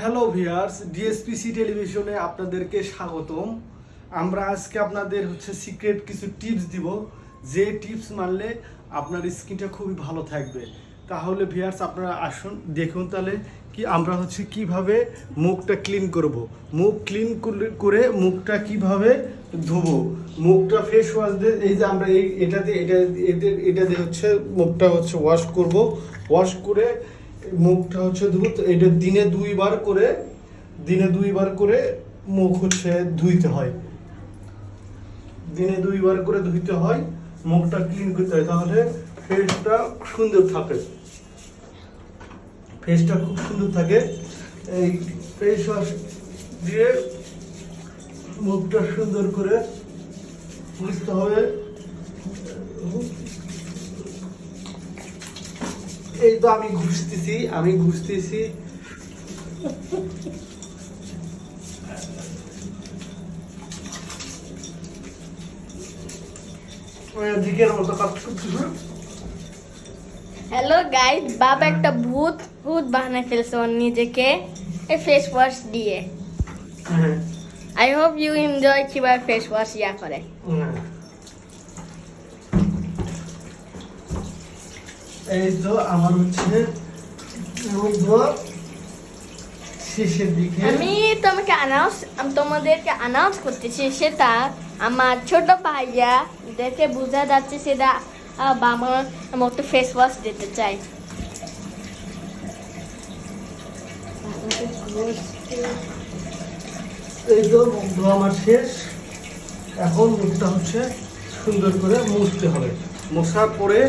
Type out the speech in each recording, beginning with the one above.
Hello viewers ডিএসপিসি টেলিভিশনে আপনাদেরকে স্বাগতম। আমরা আজকে আপনাদের হচ্ছে সিক্রেট কিছু টিপস দিব। যে টিপস মানলে আপনার স্কিনটা খুবই ভালো থাকবে। তাহলে ভিয়ার্স আপনারা আসুন, দেখুন তাহলে কি আমরা হচ্ছে কীভাবে মুখটা ক্লিন করব। মুখ ক্লিন করে মুখটা কীভাবে ধুবো। মুখটা ফেস ওয়াশ দিয়ে, এই যে আমরা এই এটা দিয়ে এটা এটা দিয়ে হচ্ছে মুখটা হচ্ছে ওয়াশ করব। ওয়াশ করে মুখটা হচ্ছে ধুবো তো এটা দিনে দুইবার করে, দিনে দুইবার করে মুখ হচ্ছে ধুইতে হয়। দিনে দুইবার করে ধুইতে হয়, মুখটা ক্লিন করতে হয়, তাহলে ফেসটা সুন্দর থাকে। ফেসটা খুব সুন্দর থাকে। এই ফেস ওয়াশ দিয়ে মুখটা সুন্দর করে বুঝতে হবে। এই তো আমি ঘুষতেছি আমি ঘুষতেছি। হ্যালো গাইস বাবা একটা ভূত ভূত বানায় ফেলছে ওর নিজেকে এই ফেস ওয়াশ দিয়ে। হ্যাঁ। আই হোপ ইউ এনজয় কীভাবে ফেস ওয়াশ ইয়া করে হ্যাঁ। এই তো আমার হচ্ছে শেষের দিকে। আমি তোমাকে অ্যানাউন্স তোমাদেরকে অ্যানাউন্স করতেছি সেটা আমার ছোট ভাইয়া দেখে বোঝা যাচ্ছে সেটা আহ, বাবার মতো ফেস ওয়াশ দিতে চাই। এই তো ধোয়া আমার শেষ। এখন মুখটা হচ্ছে সুন্দর করে মুছতে হবে। মশার পরে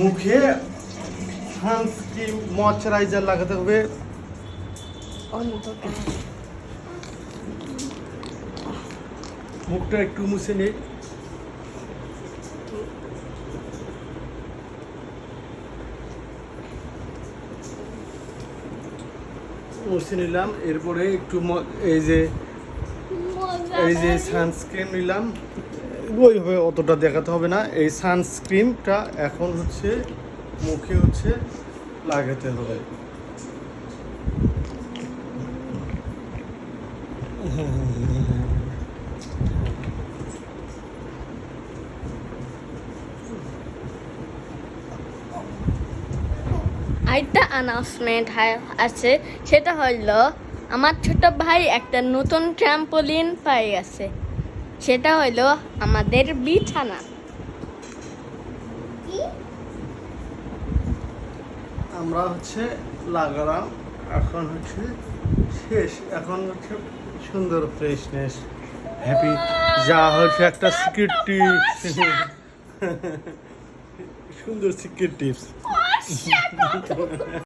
মুখে সানস্ক্রিন ময়শ্চারাইজার লাগাতে হবে। মুখটা একটু মুছে নিই মুছে নিলাম, এরপরে একটু এই যে এই যে সানস্ক্রিন নিলাম। ওইভাবে অতটা দেখাতে হবে না। এই সানস্ক্রিনটা এখন হচ্ছে মুখে হচ্ছে লাগাতে হবে। আরেকটা অ্যানাউন্সমেন্ট আছে, সেটা হলো, আমার ছোট ভাই একটা নতুন ট্রাম্পোলিন পাই গেছে। সেটা হলো আমাদের বিছানা। আমরা হচ্ছে লাগালাম এখন হচ্ছে শেষ এখন হচ্ছে সুন্দর ফ্রেশনেস হ্যাপি যা হচ্ছে একটা সিক্রেট টিপস সুন্দর সিক্রেট টিপস